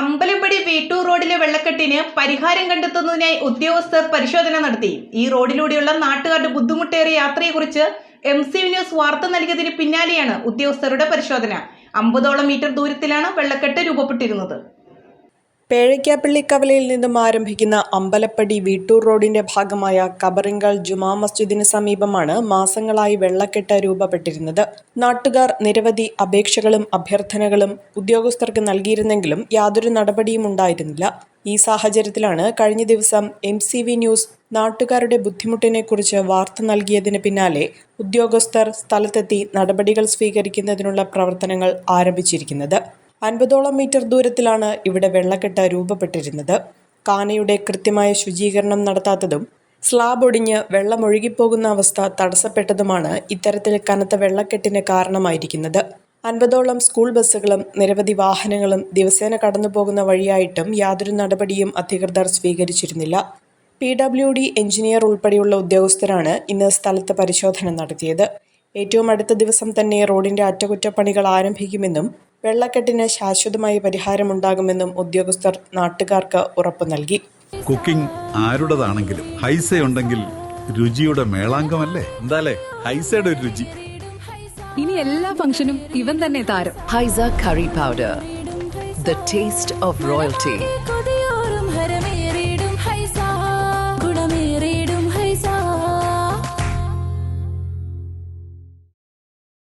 അമ്പലപ്പടി വീട്ടൂർ റോഡിലെ വെള്ളക്കെട്ടിന് പരിഹാരം കണ്ടെത്തുന്നതിനായി ഉദ്യോഗസ്ഥർ പരിശോധന നടത്തി. ഈ റോഡിലൂടെയുള്ള നാട്ടുകാരുടെ ബുദ്ധിമുട്ടേറിയ യാത്രയെക്കുറിച്ച് എം സി ന്യൂസ് വാർത്ത നൽകിയതിന് പിന്നാലെയാണ് ഉദ്യോഗസ്ഥരുടെ പരിശോധന. അമ്പതോളം മീറ്റർ ദൂരത്തിലാണ് വെള്ളക്കെട്ട് രൂപപ്പെട്ടിരുന്നത്. പേഴയ്ക്കാപ്പള്ളി കവലയിൽ നിന്നും ആരംഭിക്കുന്ന അമ്പലപ്പടി വീട്ടൂർ റോഡിന്റെ ഭാഗമായ കബറിങ്കൽ ജുമാ മസ്ജിദിന് സമീപമാണ് മാസങ്ങളായി വെള്ളക്കെട്ട് രൂപപ്പെട്ടിരുന്നത്. നാട്ടുകാർ നിരവധി അപേക്ഷകളും അഭ്യർത്ഥനകളും ഉദ്യോഗസ്ഥർക്ക് നൽകിയിരുന്നെങ്കിലും യാതൊരു നടപടിയും ഉണ്ടായിരുന്നില്ല. ഈ സാഹചര്യത്തിലാണ് കഴിഞ്ഞ ദിവസം എം സി വി ന്യൂസ് നാട്ടുകാരുടെ ബുദ്ധിമുട്ടിനെക്കുറിച്ച് വാർത്ത നൽകിയതിന് പിന്നാലെ ഉദ്യോഗസ്ഥർ സ്ഥലത്തെത്തി നടപടികൾ സ്വീകരിക്കുന്നതിനുള്ള പ്രവർത്തനങ്ങൾ ആരംഭിച്ചിരിക്കുന്നത്. അൻപതോളം മീറ്റർ ദൂരത്തിലാണ് ഇവിടെ വെള്ളക്കെട്ട് രൂപപ്പെട്ടിരുന്നത്. കാനയുടെ കൃത്യമായ ശുചീകരണം നടത്താത്തതും സ്ലാബ് ഒടിഞ്ഞ് വെള്ളമൊഴുകിപ്പോകുന്ന അവസ്ഥ തടസ്സപ്പെട്ടതുമാണ് ഇത്തരത്തിൽ കനത്ത വെള്ളക്കെട്ടിന് കാരണമായിരിക്കുന്നത്. അൻപതോളം സ്കൂൾ ബസ്സുകളും നിരവധി വാഹനങ്ങളും ദിവസേന കടന്നുപോകുന്ന വഴിയായിട്ടും യാതൊരു നടപടിയും അധികൃതർ സ്വീകരിച്ചിരുന്നില്ല. പി ഡബ്ല്യു ഡി എഞ്ചിനീയർ ഉൾപ്പെടെയുള്ള ഉദ്യോഗസ്ഥരാണ് ഇന്ന് സ്ഥലത്ത് പരിശോധന നടത്തിയത്. ഏറ്റവും അടുത്ത ദിവസം തന്നെ റോഡിന്റെ അറ്റകുറ്റപ്പണികൾ ആരംഭിക്കുമെന്നും വെള്ളക്കെട്ടിന് ശാശ്വതമായ പരിഹാരമുണ്ടാകുമെന്നും ഉദ്യോഗസ്ഥർ നാട്ടുകാർക്ക് ഉറപ്പു നൽകി. കുക്കിംഗ് ആരുടേതാണെങ്കിലും ഹൈസ ഉണ്ടെങ്കിൽ രുചിയുടെ മേളാങ്കമല്ലേ? എന്താലേ? ഹൈസയുടെ ഒരു രുചി. ഇനി എല്ലാ ഫംഗ്ഷനും ഇവൻ തന്നെ താരം. Haiza curry powder the taste of royalty.